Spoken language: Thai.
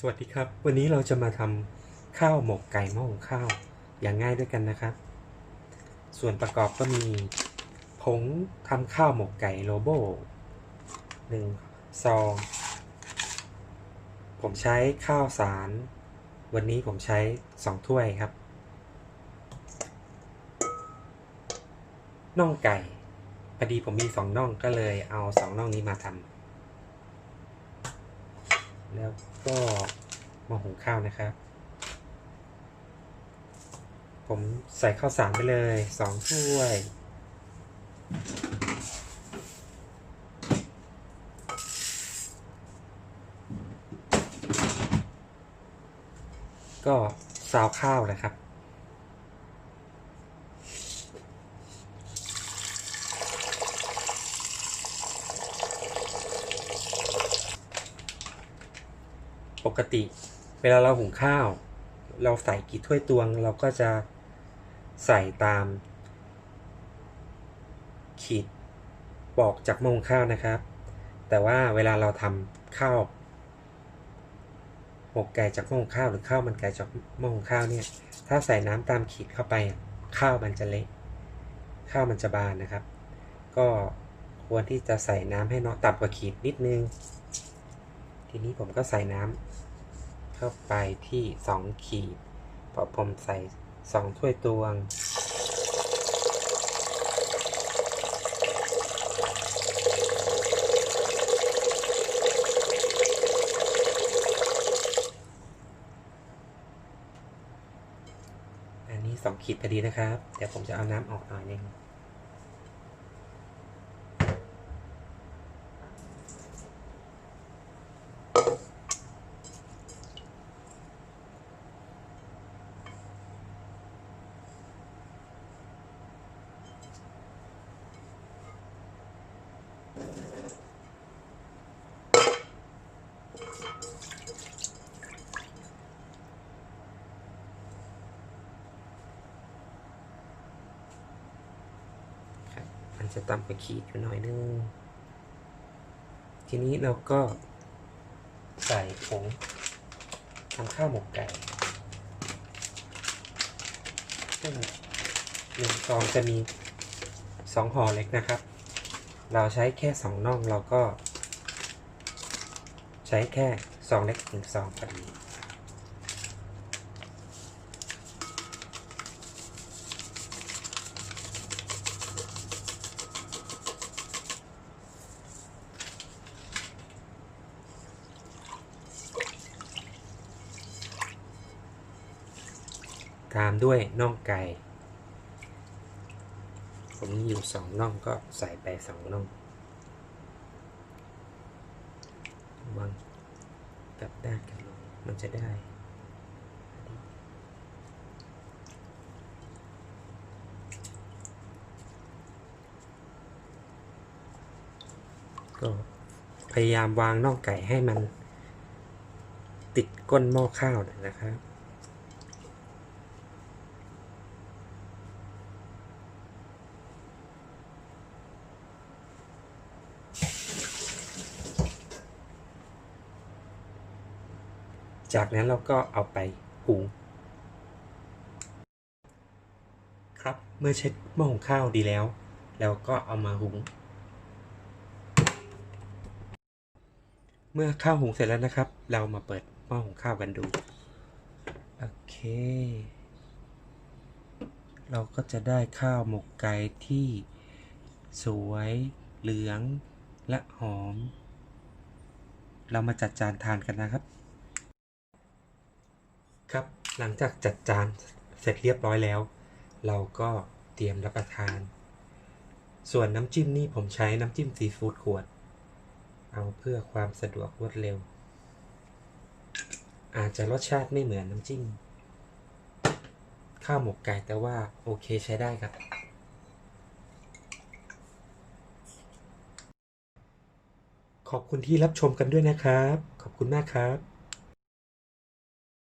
สวัสดีครับ วันนี้เราจะมาทำข้าวหมกไก่หม้อหุงข้าว อย่างง่ายด้วยกันนะครับ ส่วนประกอบก็มีผงทำข้าวหมกไก่โลโบหนึ่งซองผมใช้ข้าวสาร วันนี้ผมใช้สองถ้วยครับน่องไก่พอดีผมมีสองน่องก็เลยเอาสองน่องนี้มาทำ แล้วก็มาหุงข้าวนะครับ ผมใส่ข้าวสารไปเลยสองถ้วย ก็ซาวข้าวนะครับ ปกติ เวลาเราหุงข้าว เราใส่กี่ถ้วยตวง เราก็จะใส่ตาม ขีดบอกจากหม้อหุงข้าวนะครับ แต่ว่าเวลาเราทำข้าวหมกไก่จากหม้อหุงข้าวหรือข้าวมันไก่จากหม้อหุงข้าวเนี่ย ถ้าใส่น้ำตามขีดเข้าไปข้าวมันจะเละข้าวมันจะบานนะครับ ก็ควรที่จะใส่น้ำให้น้อยต่ำกว่าขีดนิดนึง ทีนี้ผมก็ใส่น้ำเข้าไปที่สองขีดเพราะผมใส่สองถ้วยตวง อันนี้สองขีดพอดีนะครับ เดี๋ยวผมจะเอาน้ำออกหน่อยนึง ครับมันจะต่ำกว่าขีดอยู่หน่อยนึง ทีนี้เราก็ใส่ผงทำข้าวหมกไก่ ซึ่งหนึ่งซองจะมีสองห่อเล็กนะครับ เราใช้แค่สองน่องเราก็ ใช้แค่ซองเล็กหนึ่งซองพอดี ตามด้วยน่องไก่ ผมมีอยู่สองน่องก็ใส่ไปสองน่องวังกับด้านกันลงมันจะได้ ก็พยายามวางน่องไก่ให้มันติดก้นหม้อข้าวนะครับ จากนั้นเราก็เอาไปหุง ครับเมื่อเช็ดหม้อหุงข้าวดีแล้วแล้วก็เอามาหุง เมื่อข้าวหุงเสร็จแล้วนะครับ เรามาเปิดหม้อหุงข้าวกันดู โอเค เราก็จะได้ข้าวหมกไก่ที่สวย เหลืองและหอม เรามาจัดจานทานกันนะครับครับ หลังจากจัดจานเสร็จเรียบร้อยแล้ว เราก็เตรียมรับประทาน ส่วนน้ำจิ้มนี่ผมใช้น้ำจิ้มซีฟู้ดขวด เอาเพื่อความสะดวกรวดเร็ว อาจจะรสชาติไม่เหมือนน้ำจิ้ม ข้าวหมกไก่แต่ว่าโอเคใช้ได้ครับ ขอบคุณที่รับชมกันด้วยนะครับ ขอบคุณมากครับ